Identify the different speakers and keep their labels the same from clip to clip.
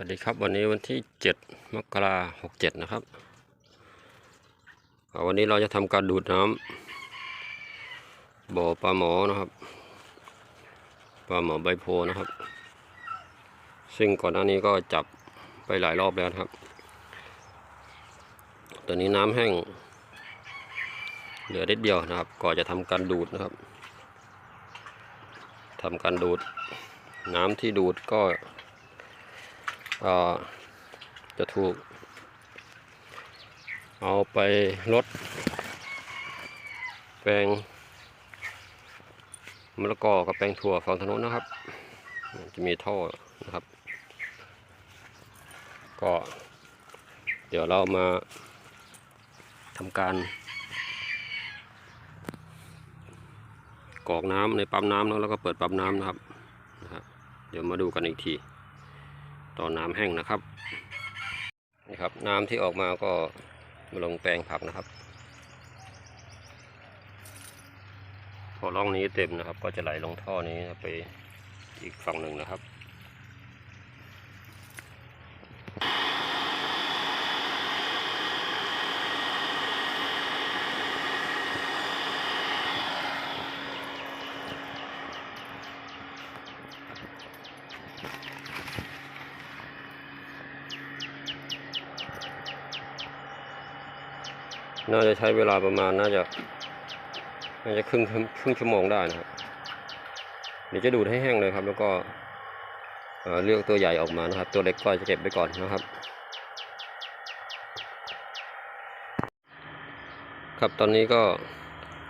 Speaker 1: วัสดีครับวันนี้วันที่ 7 มกราหกเจ็ดนะครับ วันนี้เราจะทำการดูดน้ำบ่อปลาหมอนะครับปลาหมอใบโพนะครับ ซึ่งก่อนหน้านี้ก็จับไปหลายรอบแล้วครับ ตอนนี้น้ำแห้ง เหลือเด็ดเดียวนะครับ ก่อนจะทำการดูดนะครับทำการดูด น้ำที่ดูดก็ อ่าจะถูก เอาไปลดแปลงมะละกอกับแปลงถั่วฝั่งถนนนะครับ จะมีท่อนะครับ ก็เดี๋ยวเรามาทำการกรอกน้ำในปั๊มน้ำแล้วแล้วก็เปิดปั๊มน้ำนะครับนะครับเดี๋ยวมาดูกันอีกที ตอนน้ำแห้งนะครับนี่ครับ น้ำที่ออกมาก็มาลงแปลงผักนะครับ พอร่องนี้เต็มนะครับ ก็จะไหลลงท่อนี้ไปอีกฝั่งหนึ่งนะครับ น่าจะใช้เวลาประมาณน่าจะน่าจะครึ่งครึ่งชั่วโมงได้นะครับเดี๋ยวจะดูดให้แห้งเลยครับ แล้วก็เอ่อเลือกตัวใหญ่ออกมานะครับ ตัวเล็กก็จะเก็บไว้ก่อนนะครับ ครับตอนนี้ก็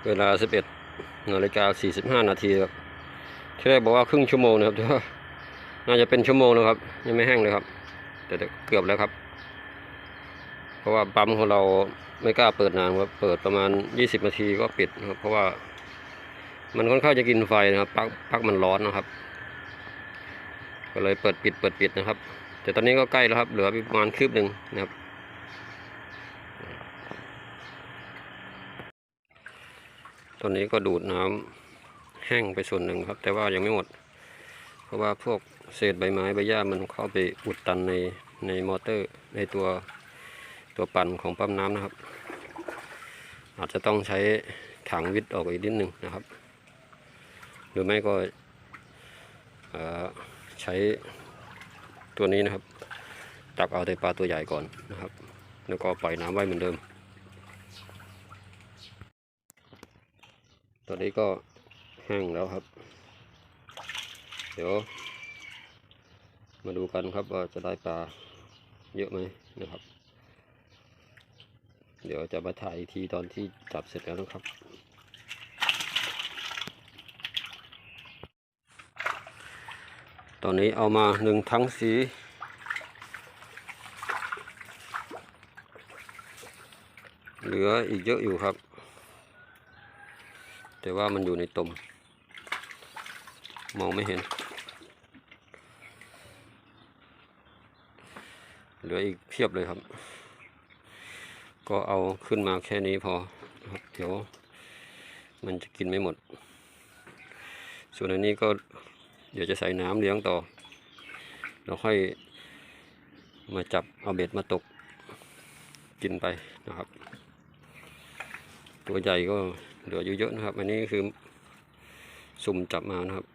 Speaker 1: เวลา 11นาฬิกา45 นาทีครับที่แรกบอกว่าครึ่งชั่วโมงนะครับแต่ว่าน่าจะเป็นชั่วโมงนะครับ ยังไม่แห้งเลยครับแต่เกือบแล้วครับ เพราะว่าปั๊มของเรา ไม่กล้าเปิดนานครับ เปิดประมาณ 20นาทีก็ปิดนะครับ เพราะว่ามันค่อนข้างจะกินไฟนะครับปลั๊กปลั๊กมันร้อนนะครับ ก็เลยเปิดปิดเปิดปิดนะครับ แต่ตอนนี้ก็ใกล้แล้วครับ เหลือประมาณคืบหนึ่งนะครับ ตอนนี้ก็ดูดน้ำแห้งไปส่วนหนึ่งครับ แต่ว่ายังไม่หมด เพราะว่าพวกเศษใบไม้ใบหญ้ามันเข้าไปอุดตันในในมอเตอร์ในตัว ตัวปั่นของปั๊มน้ำนะครับ อาจจะต้องใช้ถังวิทย์ออกอีกนิดหนึ่งนะครับ หรือไม่ก็ใช้ตัวนี้นะครับ ตักเอาแต่ปลาตัวใหญ่ก่อนนะครับ แล้วก็ปล่อยน้ำไว้เหมือนเดิม ตอนนี้ก็แห้งแล้วครับ เดี๋ยว มาดูกันครับว่าจะได้ปลาเยอะไหมนะครับ เดี๋ยวจะมาถ่ายอีกทีตอนที่จับเสร็จแล้วนะครับ ตอนนี้เอามาหนึ่งทั้งสีเหลืออีกเยอะอยู่ครับ แต่ว่ามันอยู่ในตม มองไม่เห็น เหลืออีกเพียบเลยครับ ก็เอาขึ้นมาแค่นี้พอเดี๋ยวมันจะกินไม่หมด ส่วนอันนี้ก็เดี๋ยวจะใส่น้ำเลี้ยงต่อแล้วค่อยมาจับเอาเบ็ดมาตกกินไปนะครับ ตัวใหญ่ก็เหลือเยอะๆนะครับ อันนี้คือสุ่มจับมานะครับ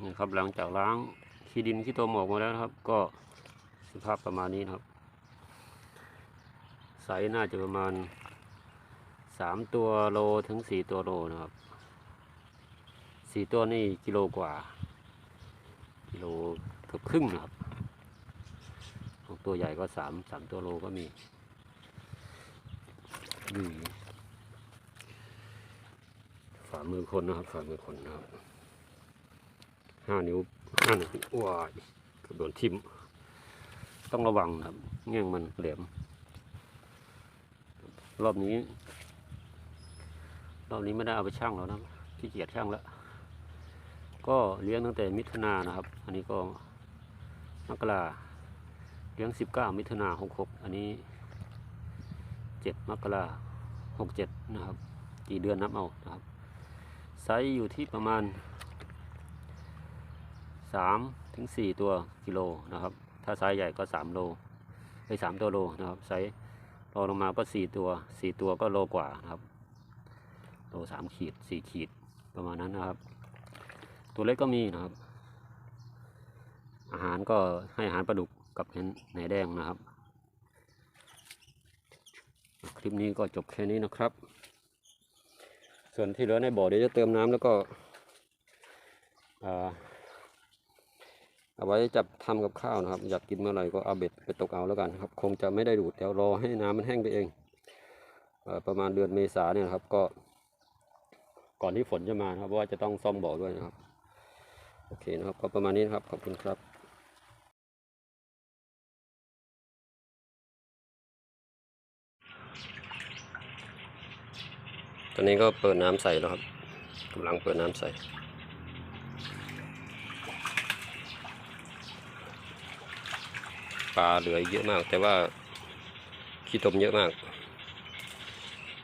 Speaker 1: นี่ครับหลังจากล้าง ขี้ดินขี้ตัวหมอกมาแล้วนะครับ ก็สภาพประมาณนี้นะครับไซส์น่าจะประมาณสามตัวโลถึงสี่ตัวโลนะครับสี่ตัวนี่กิโลกว่า กิโลเกือบครึ่งนะครับของตัวใหญ่ก็สามสามตัวโลก็มีอืมฝ่ามือคนนะครับฝ่ามือคนนะครับห้านิ้ว ห้านิ้วว้ายกือบโดนทิมต้องระวังนะครับเงี้ยงมันแหลม รอบนี้ รอบนี้ไม่ได้เอาไปช่างแล้วนะขี้เกียจช่างแล้ว ก็เลี้ยงตั้งแต่มิถุนานนะครับ อันนี้ก็มกราเลี้ยงสิบเก้ามิถุนาหกหกอันนี้เจ็ดมกราหกเจ็ดนะครับ กี่เดือนนับเอานะครับไซส์อยู่ที่ประมาณ สามถึงสี่ตัวกิโลนะครับ ถ้าไซส์ใหญ่ก็สามโลไปสามตัวโลนะครับไซส์รอลงมาก็สี่ตัวสี่ตัวก็โลกว่านะครับโลสามขีดสี่ขีดประมาณนั้นนะครับ ตัวเล็กก็มีนะครับ อาหารก็ให้อาหารปลาดุกกับเห็นแหนแดงนะครับ คลิปนี้ก็จบแค่นี้นะครับ ส่วนที่เหลือในบ่อเดี๋ยวจะเติมน้ำแล้วก็อ่า เอาไว้จับทำกับข้าวนะครับ อยากกินเมื่อไหร่ก็เอาเบ็ดไปตกเอาแล้วกันครับ คงจะไม่ได้ดูดเดี๋ยวรอให้น้ำมันแห้งไปเองเอประมาณเดือนเมษาเนี่ยครับก็ก่อนที่ฝนจะมาครับเพราะว่าจะต้องซ่อมบ่อด้วยนะครับ โอเคนะครับ ก็ประมาณนี้นะครับขอบคุณครับตอนนี้ก็เปิดน้ำใส่แล้วครับกำลังเปิดน้ำใส่ ปลาเหลือเยอะมาก แต่ว่าขี้ตมเยอะมาก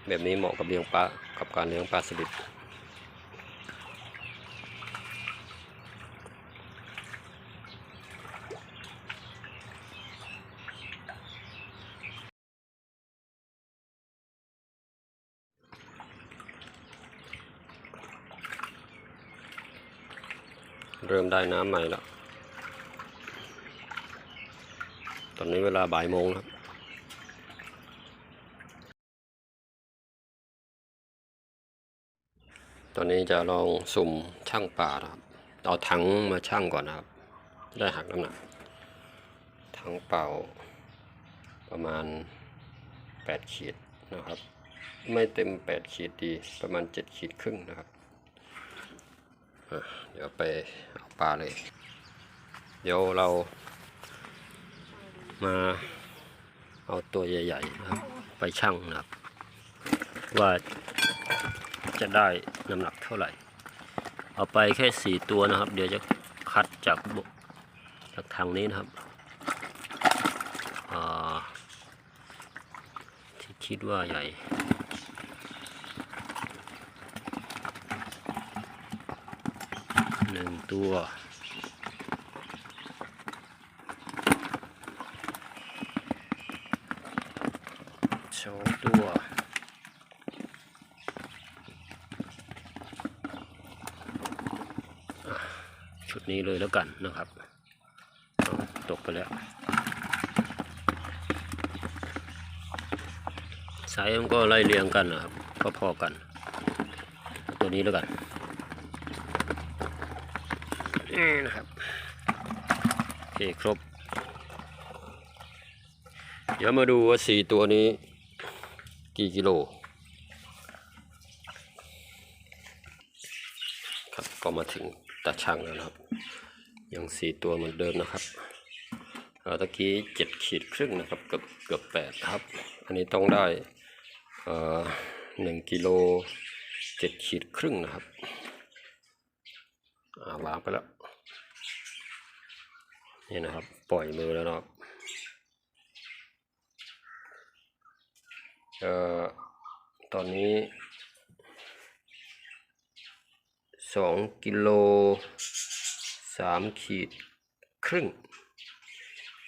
Speaker 1: แบบนี้เหมาะกับเลี้ยงปลากับการเลี้ยงปลาสลิดเริ่มได้น้ำใหม่แล้ว ตอ นนี้เวลาบ่ายโมงครับตอนนี้จะลองสุ่มช่างป่าครับเอาถังมาช่างก่อนนะครับ ได้หักน้ำหนักถังเปล่าประมาณ 8 ขีดนะครับ ไม่เต็ม 8 ขีดดีประมาณ 7 ขีดครึ่งนะครับเดี๋ยวไปเอาปลาเลย เดี๋ยวเรา มาเอาตัวใหญ่ๆนะครับ ไปชั่งนะครับ ว่าจะได้น้ำหนักเท่าไหร่ เอาไปแค่สี่ตัวนะครับ เดี๋ยวจะคัดจากบจากทางนี้นะครับที่คิดว่าใหญ่หนึ่งตัว สองตัวอะ ชุดนี้เลยแล้วกันนะครับ ตกไปแล้วไซส์มันก็ไล่เรียงกันนะครับพอๆกัน ตัวนี้แล้วกันนี่นะครับโอเคครบ เดี๋ยวมาดูว่าสี่ตัวนี้ กี่กิโลครับก็มาถึง ตาช่างแล้วนะครับ ยังสี่ตัวเหมือนเดิมนะครับเออตะกี้เจ็ดขีดครึ่งนะครับเกือบเกือบแปดครับ อันนี้ต้องได้เอ่อหนึ่งกิโลเจ็ดขีดครึ่งนะครับอ่าวางไปแล้ว นี่นะครับ ปล่อยมือแล้วนะครับเอ่อตอนนี้ สองกิโลสามขีดครึ่ง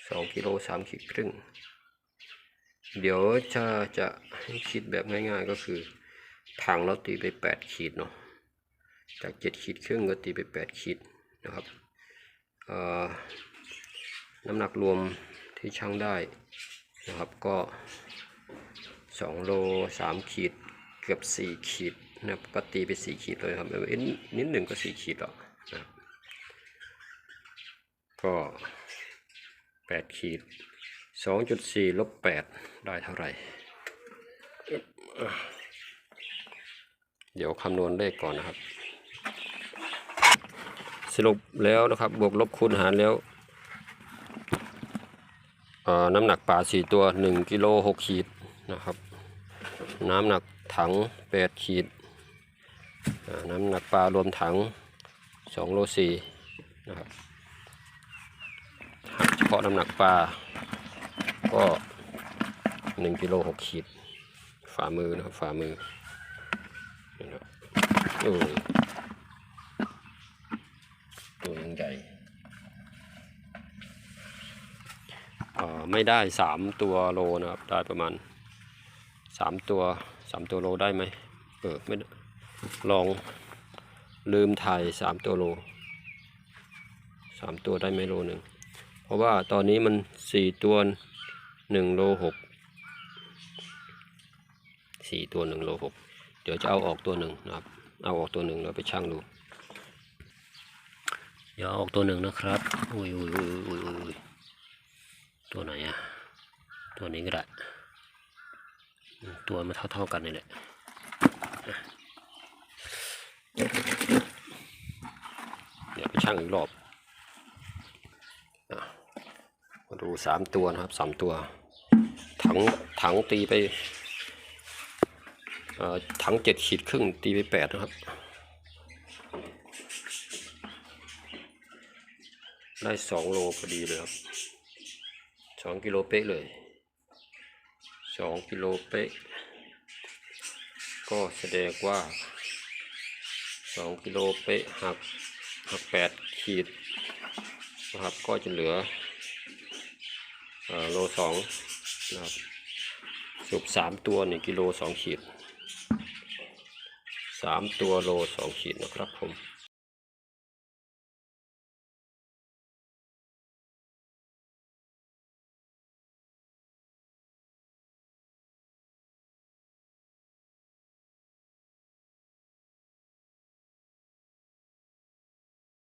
Speaker 1: สองกิโลสามขีดครึ่ง เดี๋ยวจะจะให้คิดแบบง่ายๆก็คือถังเราตีไปแปดขีดเนาะจากเจ็ดขีดครึ่งก็ตีไปแปดขีดนะครับเอ่อน้ำหนักรวมที่ช่างได้นะครับก็สองโลสามขีดเกือบสี่ขีด นะก็ตีไปสี่ขีดเลยครับเอ้ยนิดหนึ่งก็สี่ขีดหรอกนะก็แปดขีดสองจุดสี่ลบแปดได้เท่าไหร่ เดี๋ยวคำนวณเลขก่อนนะครับ สรุปแล้วนะครับ บวกลบคูณหารแล้วน้ำหนักปลาสี่ตัวหนึ่งกิโลหกขีดนะครับ น้ำหนักถังแปดขีด น้ำหนักปลารวมถัง2โลสี่นะครับหากเฉพาะน้ำหนักปลาก็1กิโล6ขีด ฝ่ามือนะครับฝ่ามือนะครับตัวยังใหญ่ไม่ได้ 3 ตัวโลนะครับ ได้ประมาณ 3 ตัว 3 ตัวโลได้ไหมเออไม่ ลองลืมถ่ายสามตัวโลสามตัวได้ไหมโลหนึ่งเพราะว่าตอนนี้มันสี่ตัวหนึ่งโลหกสี่ตัวหนึ่งโลหกเดี๋ยวจะเอาออกตัวหนึ่งนะครับ เอาออกตัวหนึ่งแล้วไปชั่งดูเดี๋ยวอออกตัวหนึ่งนะครับอุ้ยอุ้ยอุ้ยอุ้ยอุ้ยตัวไหนอะตัวนี้ก็ได้ตัวมันเท่าๆกันนี่แหละ อะเดี๋ยวไปชั่งอีกรอบมาดูสามตัวนะครับสามตัว ถังถังตีไปถังเจ็ดขีดครึ่งตีไปแปดนะครับ ได้สองโลพอดีเลยครับสองกิโลเป๊ะเลยสองกิโลเป๊ะ ก็แสดงว่าสองกิโลเป๊ะหักหัก แปดขีดนะครับ ก็จะเหลือโลสองนะครับสุบสามตัวหนึ่งกิโลสองขีดสามตัวโลสองขีดนะครับผม